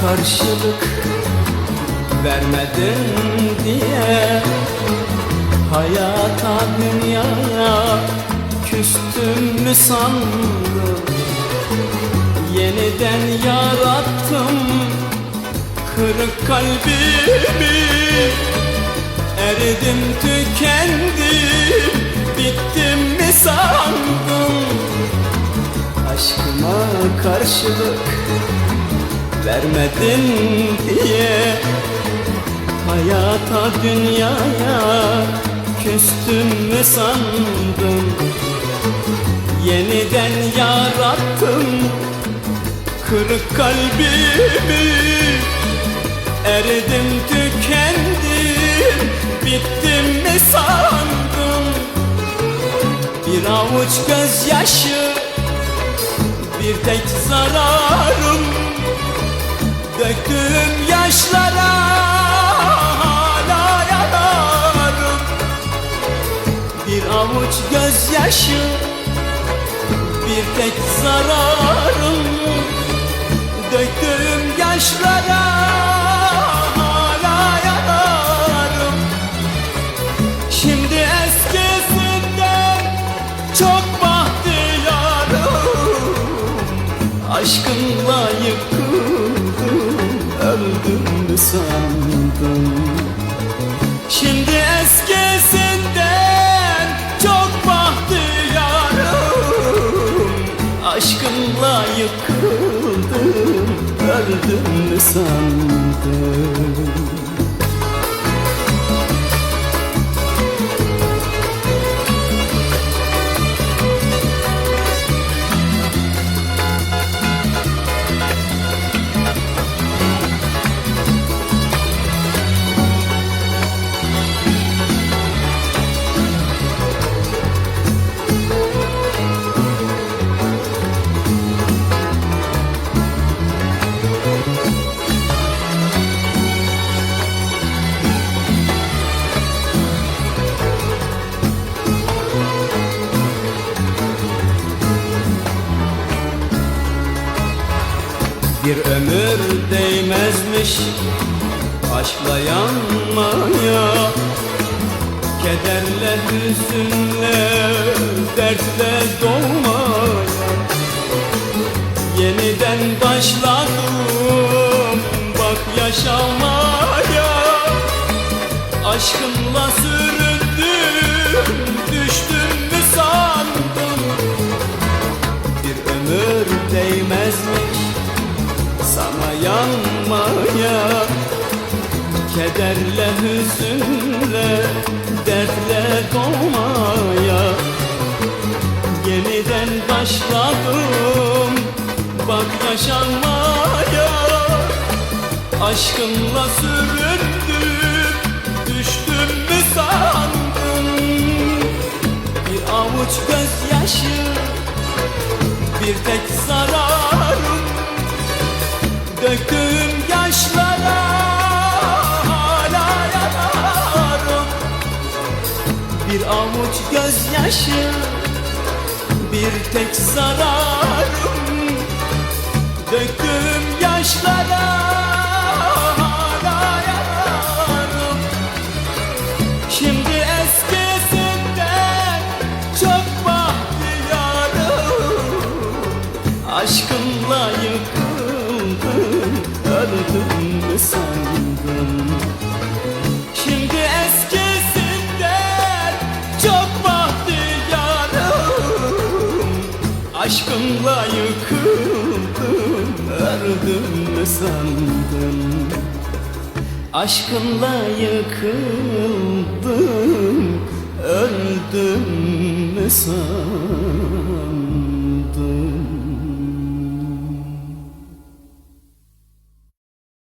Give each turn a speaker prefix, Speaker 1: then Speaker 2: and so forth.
Speaker 1: karşılık vermedin diye. Hayata dünyaya küstüm mü sandın? Yeniden yarattım kırık kalbimi. Eridim tükendim bittim mi sandın Aşkıma karşılık vermedin diye. Hayata dünyaya küstüm mü sandın? Yeniden yarattım kırık kalbimi. Eridim tükendim bittim mi sandın? Bir avuç gözyaşı bir tek zararım. Döktüğüm yaşlara hala yanarım. Bir avuç gözyaşı bir tek zararım. Döktüğüm yaşlara Aşkınla yıkıldım, öldüm mü sandım Şimdi eskisinden çok bahtiyarım Aşkınla yıkıldım, öldüm mü sandım Bir ömür değmezmiş aşkla yanmaya Kederle, hüzünle, dertle dolmaya. Yeniden başladım bak yaşamaya. Aşkımla süründüm, Kederle, hüzünle, dertle dolmaya Yeniden başladım bak yaşanmaya. Aşkınla süründüm, düştüm mü sandım Bir avuç gözyaşı, bir tek zararım. Döktüğüm yaşlara avuç gözyaşı. Bir tek zararım Döktüğüm yaşlara hala yanarım Şimdi eskisinden çok bahtiyarım. Aşkınla yıkıldım, Aşkınla yıkıldım, öldüm mü sandım Aşkınla yıkıldım, öldüm mü sandım